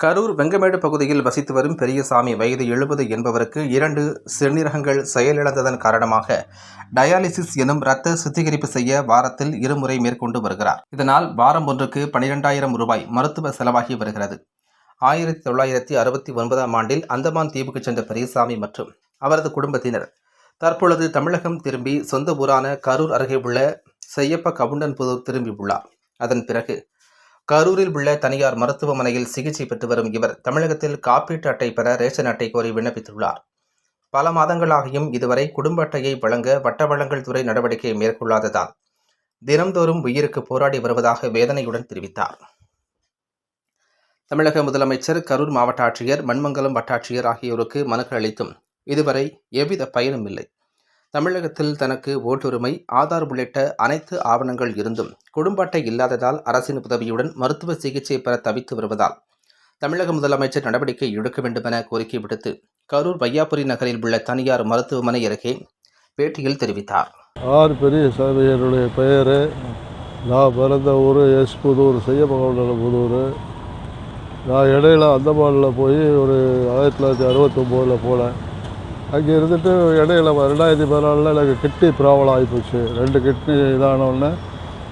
கரூர் வெங்கமேடு பகுதியில் வசித்து வரும் பெரியசாமி வயது எழுபது என்பவருக்கு இரண்டு சிறுநீரகங்கள் செயலிழந்ததன் காரணமாக டயாலிசிஸ் எனும் இரத்த சுத்திகரிப்பு செய்ய வாரத்தில் இருமுறை மேற்கொண்டு வருகிறார். இதனால் வாரம் ஒன்றுக்கு பனிரெண்டாயிரம் ரூபாய் மருத்துவ செலவாகி வருகிறது. ஆயிரத்தி தொள்ளாயிரத்தி அறுபத்தி ஒன்பதாம் ஆண்டில் அந்தமான் தீவுக்கு சென்ற பெரியசாமி மற்றும் அவரது குடும்பத்தினர் தற்பொழுது தமிழகம் திரும்பி சொந்த ஊரான கரூர் அருகே உள்ள செய்யப்ப கவுண்டன்புதூர் திரும்பியுள்ளார். அதன் பிறகு கரூரில் உள்ள தனியார் மருத்துவமனையில் சிகிச்சை பெற்று வரும் இவர் தமிழகத்தில் காப்பீட்டு அட்டை பெற ரேஷன் அட்டை கோரி விண்ணப்பித்துள்ளார். பல மாதங்களாகியும் இதுவரை குடும்ப அட்டையை வழங்க வட்ட வழங்கல் துறை நடவடிக்கை மேற்கொள்ளாததால் தினம்தோறும் உயிருக்கு போராடி வருவதாக வேதனையுடன் தெரிவித்தார். தமிழக முதலமைச்சர் கரூர் மாவட்ட ஆட்சியர் மண்மங்கலம் வட்டாட்சியர் ஆகியோருக்கு மனுக்கள் அளித்தும் இதுவரை எவ்வித பயனும் இல்லை. தமிழகத்தில் தனக்கு ஓட்டுரிமை ஆதார் உள்ளிட்ட அனைத்து ஆவணங்கள் இருந்தும் குடும்ப அட்டை இல்லாததால் அரசின் உதவியுடன் மருத்துவ சிகிச்சை பெற தவித்து வருவதால் தமிழக முதலமைச்சர் நடவடிக்கை எடுக்க வேண்டுமென கோரிக்கை விடுத்து கரூர் வையாபுரி நகரில் உள்ள தனியார் மருத்துவமனை அருகே பேட்டியில் தெரிவித்தார். ஆர் பெரியசாமி என்னுடைய பெயர் நான் பிறந்த ஊர் எஸ் புதூர் செய்யமகவுண்டல புதூர். நான் இடையில அந்தமானில் போய் ஒரு ஆயிரத்தி தொள்ளாயிரத்தி அறுபத்தொம்போதில் போனேன். அங்கே இருந்துட்டு இடையில ரெண்டாயிரத்தி பதினாலில் எனக்கு கிட்னி ப்ராப்ளம் ஆகிப்போச்சு ரெண்டு கிட்னி இதானோடனே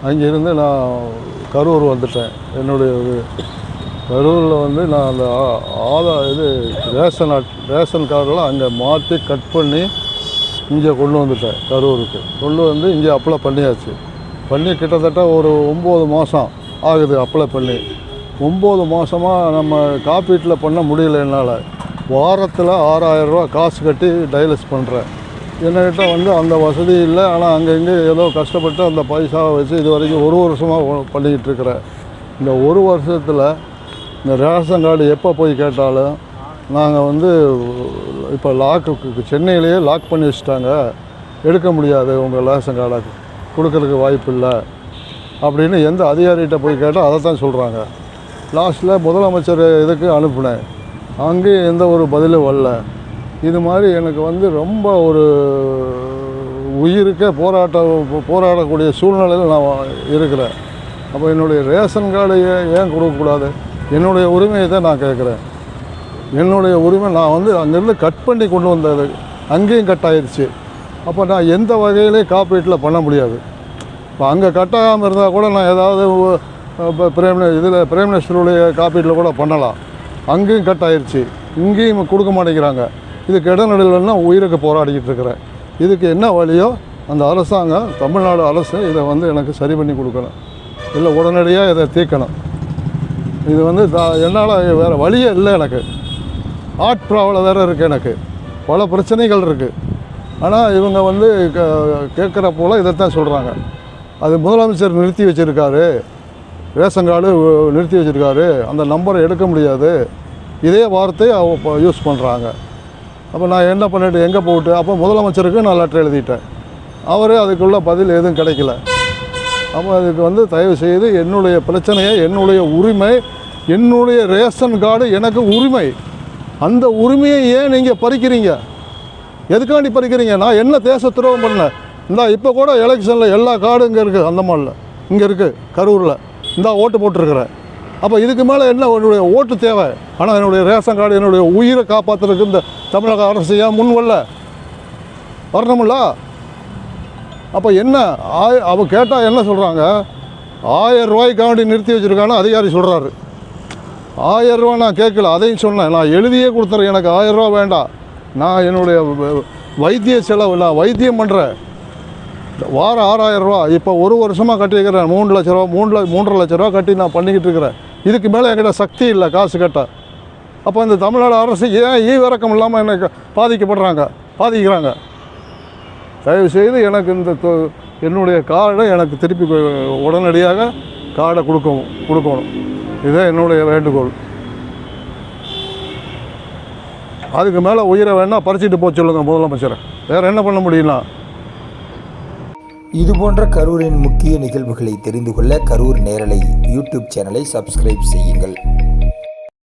அங்கேருந்து நான் கரூர் வந்துட்டேன். என்னுடைய இது கரூரில் வந்து நான் அந்த ஆ- ஆதார் இது ரேஷன் அட் ரேஷன் கார்டெலாம் அங்கே மாற்றி கட் பண்ணி இங்கே கொண்டு வந்துட்டேன் கரூருக்கு. கொண்டு வந்து இங்கே அப்ளை பண்ணியாச்சு. பண்ணி கிட்டத்தட்ட ஒரு ஒம்பது மாதம் ஆகுது அப்ளை பண்ணி. ஒம்பது மாதமாக நம்ம காப்பீட்டில் பண்ண முடியல என்னால். வாரத்தில் ஆறாயிரரூவா காசு கட்டி டயலிஸ் பண்ணுறேன் என்கிட்ட வந்து அந்த வசதி இல்லை. ஆனால் அங்கங்கே ஏதோ கஷ்டப்பட்டு அந்த பைசாவை வச்சு இது வரைக்கும் ஒரு வருஷமாக பண்ணிக்கிட்டு இருக்கிறேன் இந்த ஒரு வருஷத்தில் இந்த ரேஷன் கார்டு எப்போ போய் கேட்டாலும் நாங்கள் வந்து இப்போ லாக்கு சென்னையிலேயே லாக் பண்ணி வச்சுட்டாங்க. எடுக்க முடியாது உங்கள் ரேஷன் கார்டை. கொடுக்கறதுக்கு வாய்ப்பு இல்லை. அப்படின்னு எந்த அதிகாரிகிட்ட போய் கேட்டால் அதை தான் சொல்கிறாங்க லாஸ்ட்டில் முதலமைச்சர் இதுக்கு அனுப்புனேன். அங்கேயும் எந்த ஒரு பதிலும் வரல. இது மாதிரி எனக்கு வந்து ரொம்ப ஒரு உயிருக்கே போராட்டம் போராடக்கூடிய சூழ்நிலையில் நான் இருக்கிறேன். அப்போ என்னுடைய ரேஷன் கார்டு ஏன் கொடுக்கக்கூடாது? என்னுடைய உரிமையை தான் நான் கேட்குறேன். என்னுடைய உரிமை நான் வந்து அங்கேருந்து கட் பண்ணி கொண்டு வந்தது. அங்கேயும் கட் ஆயிடுச்சு அப்போ நான் எந்த வகையிலேயும் காப்பீட்டில் பண்ண முடியாது. இப்போ அங்கே கட்டாகாமல் இருந்தால் கூட நான் ஏதாவது இப்போ பிரேம் இதில் பிரேம் மினிஸ்டருடைய காப்பீட்டில் கூட பண்ணலாம். அங்கேயும் கட் ஆயிடுச்சு இங்கேயும் கொடுக்க மாட்டேங்கிறாங்க. இதுக்கு இடநடுலன்னா உயிருக்கு போராடிக்கிட்டு இருக்கிறேன். இதுக்கு என்ன வழியோ அந்த அரசாங்கம் தமிழ்நாடு அரசு இதை வந்து எனக்கு சரி பண்ணி கொடுக்கணும். இல்லை உடனடியாக இதை தீர்க்கணும். இது வந்து என்னால் வேறு வழியே இல்லை எனக்கு. ஆர்ட் ப்ராப்ளம் வேறு இருக்குது எனக்கு. பல பிரச்சனைகள் இருக்குது ஆனால் இவங்க வந்து கேட்குற போல் இதைத்தான் சொல்கிறாங்க அது முதலமைச்சர் நிறுத்தி வச்சுருக்காரு. ரேஷன் கார்டு நிறுத்தி வச்சுருக்காரு. அந்த நம்பரை எடுக்க முடியாது. இதே வார்த்தையை அவங்க யூஸ் பண்ணுறாங்க அப்போ நான் என்ன பண்ணிட்டு எங்கே போட்டு அப்போ முதலமைச்சருக்கு நான் லெட்டர் எழுதிட்டேன். அவர் அதுக்குள்ள பதில் எதுவும் கிடைக்கல. அப்போ அதுக்கு வந்து தயவு செய்து என்னுடைய பிரச்சனையை என்னுடைய உரிமை என்னுடைய ரேஷன் கார்டு எனக்கு உரிமை. அந்த உரிமையை ஏன் நீங்கள் பறிக்கிறீங்க? எதுக்காண்டி பறிக்கிறீங்க? நான் என்ன தேச துரோகம் பண்ணேன் இந்த இப்போ கூட எலெக்ஷனில் எல்லா கார்டும் இங்கே இருக்குது அந்த மாதிரில இங்கே இருக்குது கரூரில். இந்த ஓட்டு போட்டிருக்கிறேன் அப்போ இதுக்கு மேலே என்ன என்னுடைய ஓட்டு தேவை? ஆனால் என்னுடைய ரேஷன் கார்டு என்னுடைய உயிரை காப்பாற்றுறதுக்கு இந்த தமிழக அரசு ஏன் முன் வரல? வரணுமில்ல அப்போ என்ன? ஆய அவ கேட்டால் என்ன சொல்கிறாங்க ஆயிரம் ரூபாய்க்காண்டி நிறுத்தி வச்சுருக்கான்னு அதிகாரி சொல்கிறாரு ஆயிரம் ரூபா நான் கேட்கல அதையும் சொன்னேன். நான் எழுதியே கொடுத்துறேன் எனக்கு ஆயிரம் ரூபா வேண்டாம். நான் என்னுடைய வ- வைத்திய செலவு நான் வைத்தியம் பண்ணுறேன் வாரம் ஆறாயிரம் ரூபா. இப்போ ஒரு வருஷமாக கட்டியிருக்கிறேன். மூணு லட்ச ரூபா மூணு மூன்றரை லட்ச ரூபா கட்டி நான் பண்ணிக்கிட்டு இருக்கிறேன். இதுக்கு மேலே என்கிட்ட சக்தி இல்லை காசு கட்ட. அப்போ இந்த தமிழ்நாடு அரசு ஏன் ஈவிறக்கம் இல்லாமல் எனக்கு பாதிக்கப்படுறாங்க? பாதிக்கிறாங்க. தயவுசெய்து எனக்கு இந்த என்னுடைய கார்டை எனக்கு திருப்பி உடனடியாக கார்டை கொடுக்கவும் கொடுக்கணும். இதுதான் என்னுடைய வேண்டுகோள். அதுக்கு மேலே உயிரை வேணால் பறிச்சிட்டு போக சொல்லுங்கள் முதலமைச்சரை. வேறு என்ன பண்ண முடியும்னா? இதுபோன்ற கரூரின் முக்கிய நிகழ்வுகளை தெரிந்து கொள்ள கரூர் நேரலை யூடியூப் சேனலை சப்ஸ்கிரைப் செய்யுங்கள்.